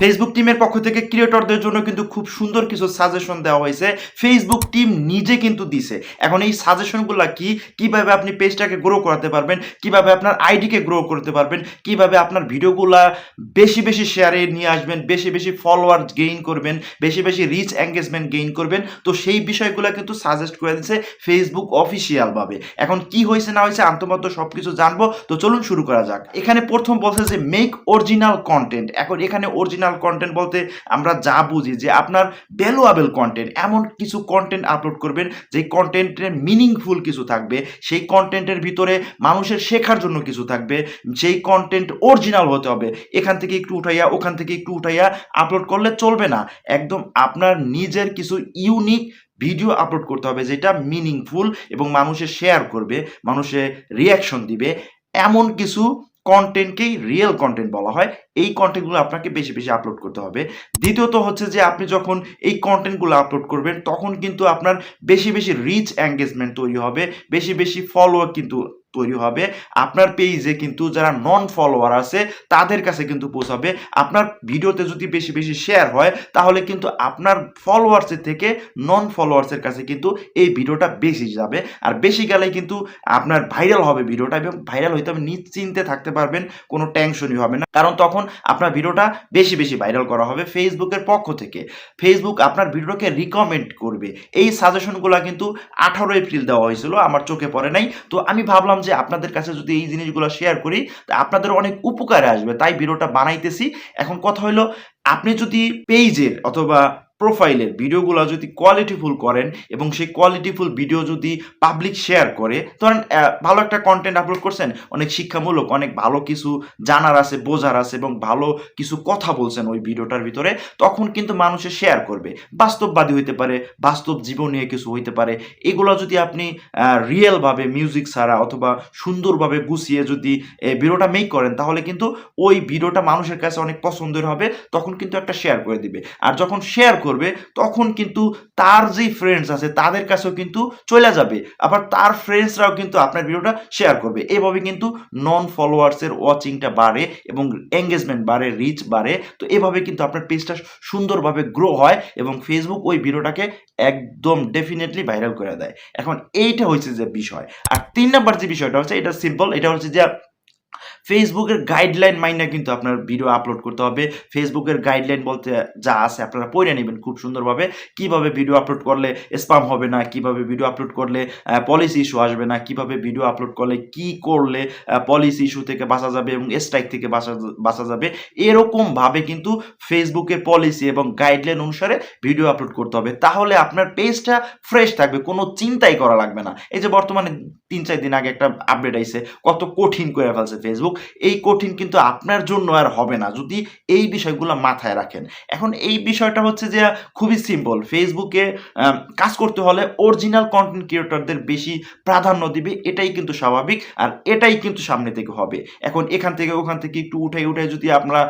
Facebook টিমের পক্ষ থেকে ক্রিয়েটরদের জন্য কিন্তু খুব সুন্দর কিছু সাজেশন দেওয়া হয়েছে। ফেসবুক টিম নিজে কিন্তু দিছে। এখন এই সাজেশনগুলো কি? কীভাবে আপনি পেজটাকে গ্রো করাতে পারবেন? কীভাবে আপনার আইডিকে গ্রো করতে পারবেন? কীভাবে আপনার ভিডিওগুলা বেশি বেশি শেয়ারে নিয়ে আসবেন? বেশি বেশি ফলোয়ার গেইন করবেন? বেশি বেশি রিচ এঙ্গেজমেন্ট গেইন করবেন? তো সেই বিষয়গুলো কিন্তু সাজেস্ট করে দিচ্ছে ফেসবুক অফিসিয়ালভাবে এখন কি হয়েছে না হয়েছে আন্তমত সব কিছু জানব। তো চলুন শুরু করা যাক। এখানে প্রথম বলছে যে মেক অরিজিনাল কন্টেন্ট এখন এখানে অরিজিনাল কন্টেন্ট বলতে আমরা যা বুঝি যে আপনার ভ্যালুয়েবল কন্টেন্ট এমন কিছু কন্টেন্ট আপলোড করবেন যে কন্টেন্টের মিনিংফুল কিছু থাকবে, সেই কন্টেন্টের ভিতরে মানুষের শেখার জন্য কিছু থাকবে সেই কন্টেন্ট অরিজিনাল হতে হবে, এখান থেকে একটু উঠাইয়া, ওখান থেকে একটু উঠাইয়া আপলোড করলে চলবে না। একদম আপনার নিজের কিছু ইউনিক ভিডিও আপলোড করতে হবে যেটা মিনিংফুল এবং মানুষে শেয়ার করবে, মানুষে রিয়াকশন দিবে। এমন কিছু কন্টেন্টকেই রিয়েল কন্টেন্ট বলা হয়। এই কন্টেন্টগুলো আপনাকে বেশি বেশি আপলোড করতে হবে। দ্বিতীয়ত হচ্ছে যে, আপনি যখন এই কন্টেন্টগুলো আপলোড করবেন, তখন কিন্তু আপনার বেশি বেশি রিচ এঙ্গেজমেন্ট তৈরি হবে, বেশি বেশি ফলোয়ার কিন্তু তৈরি হবে। আপনার পেজে কিন্তু যারা নন ফলোয়ার আছে, তাদের কাছে কিন্তু পৌঁছাবে। আপনার ভিডিওতে যদি বেশি বেশি শেয়ার হয়, তাহলে কিন্তু আপনার ফলোয়ার্সের থেকে নন ফলোয়ার্সের কাছে কিন্তু এই ভিডিওটা বেশি যাবে। আর বেশি গেলে কিন্তু আপনার ভাইরাল হবে ভিডিওটা, এবং ভাইরাল হইতে হবে নিশ্চিন্তে থাকতে পারবেন, কোনো টেনশনই হবে না। কারণ তখন আপনার ভিডিওটা বেশি বেশি ভাইরাল করা হবে ফেসবুকের পক্ষ থেকে। ফেসবুক আপনার ভিডিওকে রিকমেন্ড করবে। এই সাজেশনগুলো কিন্তু আঠারো এপ্রিল দেওয়া হয়েছিল, আমার চোখে পড়ে নাই। তো আমি ভাবলাম যে আপনাদের কাছে যদি এই জিনিসগুলো শেয়ার করি, তা আপনাদের অনেক উপকারে আসবে। তাই ভিডিওটা বানাইতেছি। এখন কথা হলো, আপনি যদি পেজের অথবা প্রোফাইলের ভিডিওগুলো যদি কোয়ালিটিফুল করেন এবং সেই কোয়ালিটিফুল ভিডিও যদি পাবলিক শেয়ার করে, ধরেন ভালো একটা কন্টেন্ট আপলোড করছেন, অনেক শিক্ষামূলক, অনেক ভালো কিছু জানার আছে, বোঝার আছে এবং ভালো কিছু কথা বলছেন ওই ভিডিওটার ভিতরে, তখন কিন্তু মানুষে শেয়ার করবে। বাস্তববাদী হইতে পারে, বাস্তব জীবন নিয়ে কিছু হইতে পারে। এগুলো যদি আপনি রিয়েলভাবে মিউজিক ছাড়া অথবা সুন্দরভাবে গুছিয়ে যদি ভিডিওটা মেক করেন, তাহলে কিন্তু ওই ভিডিওটা মানুষের কাছে অনেক পছন্দের হবে, তখন কিন্তু একটা শেয়ার করে দিবে। আর যখন শেয়ার করবে, তখন কিন্তু তার যেই ফ্রেন্ডস আছে, তাদের কাছেও কিন্তু চলে যাবে। আবার তার ফ্রেন্ডসরাও কিন্তু আপনার ভিডিওটা শেয়ার করবে। এভাবে কিন্তু নন ফলোয়ার্সের ওয়াচিংটা বাড়ে এবং এঙ্গেজমেন্ট বাড়ে রিচ বাড়ে। তো এভাবে কিন্তু আপনার পেজটা সুন্দরভাবে গ্রো হয় এবং ফেসবুক ওই ভিডিওটাকে একদম ডেফিনেটলি ভাইরাল করে দেয়। এখন এইটা হচ্ছে যে বিষয়। আর তিন নাম্বার যে বিষয়টা হচ্ছে, এটা সিম্পল এটা হচ্ছে যে ফেসবুকের গাইডলাইন মাইনে কিন্তু আপনার ভিডিও আপলোড করতে হবে। ফেসবুকের গাইডলাইন বলতে যা আছে আপনারা পড়ে নেবেন খুব সুন্দরভাবে। কীভাবে ভিডিও আপলোড করলে স্পাম হবে না, কীভাবে ভিডিও আপলোড করলে পলিসি ইস্যু আসবে না, কীভাবে ভিডিও আপলোড করলে কি করলে পলিসি ইস্যু থেকে বাঁচা যাবে এবং স্ট্রাইক থেকে বাঁচা বাঁচা যাবে, এরকমভাবে কিন্তু ফেসবুকের পলিসি এবং গাইডলাইন অনুসারে ভিডিও আপলোড করতে হবে। তাহলে আপনার পেজটা ফ্রেশ থাকবে, কোনো চিন্তাই করা লাগবে না। এই যে বর্তমানে তিন, চার দিন আগে একটা আপডেট আইছে, কত কঠিন করে ফেলছে ফেসবুক এই কঠিন কিন্তু আপনার জন্য আর হবে না, যদি এই বিষয়গুলো মাথায় রাখেন। এখন এই বিষয়টা হচ্ছে যে, খুবই সিম্পল ফেসবুকে কাজ করতে হলে অরিজিনাল কন্টেন্ট ক্রিয়েটরদের বেশি প্রাধান্য দিবে, এটাই কিন্তু স্বাভাবিক, আর এটাই কিন্তু সামনে থেকে হবে। এখন এখান থেকে ওখান থেকে একটু উঠে উঠে যদি আমরা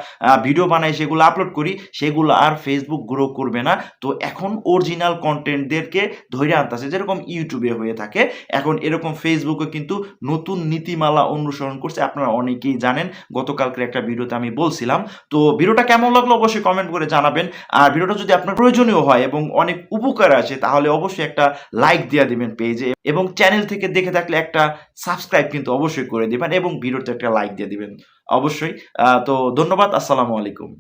ভিডিও বানাই, সেগুলো আপলোড করি, সেগুলো আর ফেসবুক গ্রো করবে না। তো এখন অরিজিনাল কন্টেন্টদেরকে ধরে আনতেছে, যেরকম ইউটিউবে হয়ে থাকে। এখন এরকম ফেসবুকে কিন্তু নতুন নীতিমালা অনুসরণ করছে, আপনারা অনেকেই জানেন? গতকালকের একটা ভিডিওতে আমি বলছিলাম। তো ভিডিওটা কেমন লাগল অবশ্যই কমেন্ট করে জানাবেন। আর ভিডিওটা যদি আপনার প্রয়োজনীয় হয় এবং অনেক উপকার আছে, তাহলে অবশ্যই একটা লাইক দিয়ে দেবেন পেজে এবং চ্যানেল থেকে দেখে থাকলে একটা সাবস্ক্রাইব কিন্তু অবশ্যই করে দেবেন এবং ভিডিওতে একটা লাইক দিয়ে দেবেন। অবশ্যই। তো ধন্যবাদ। আসসালামু আলাইকুম।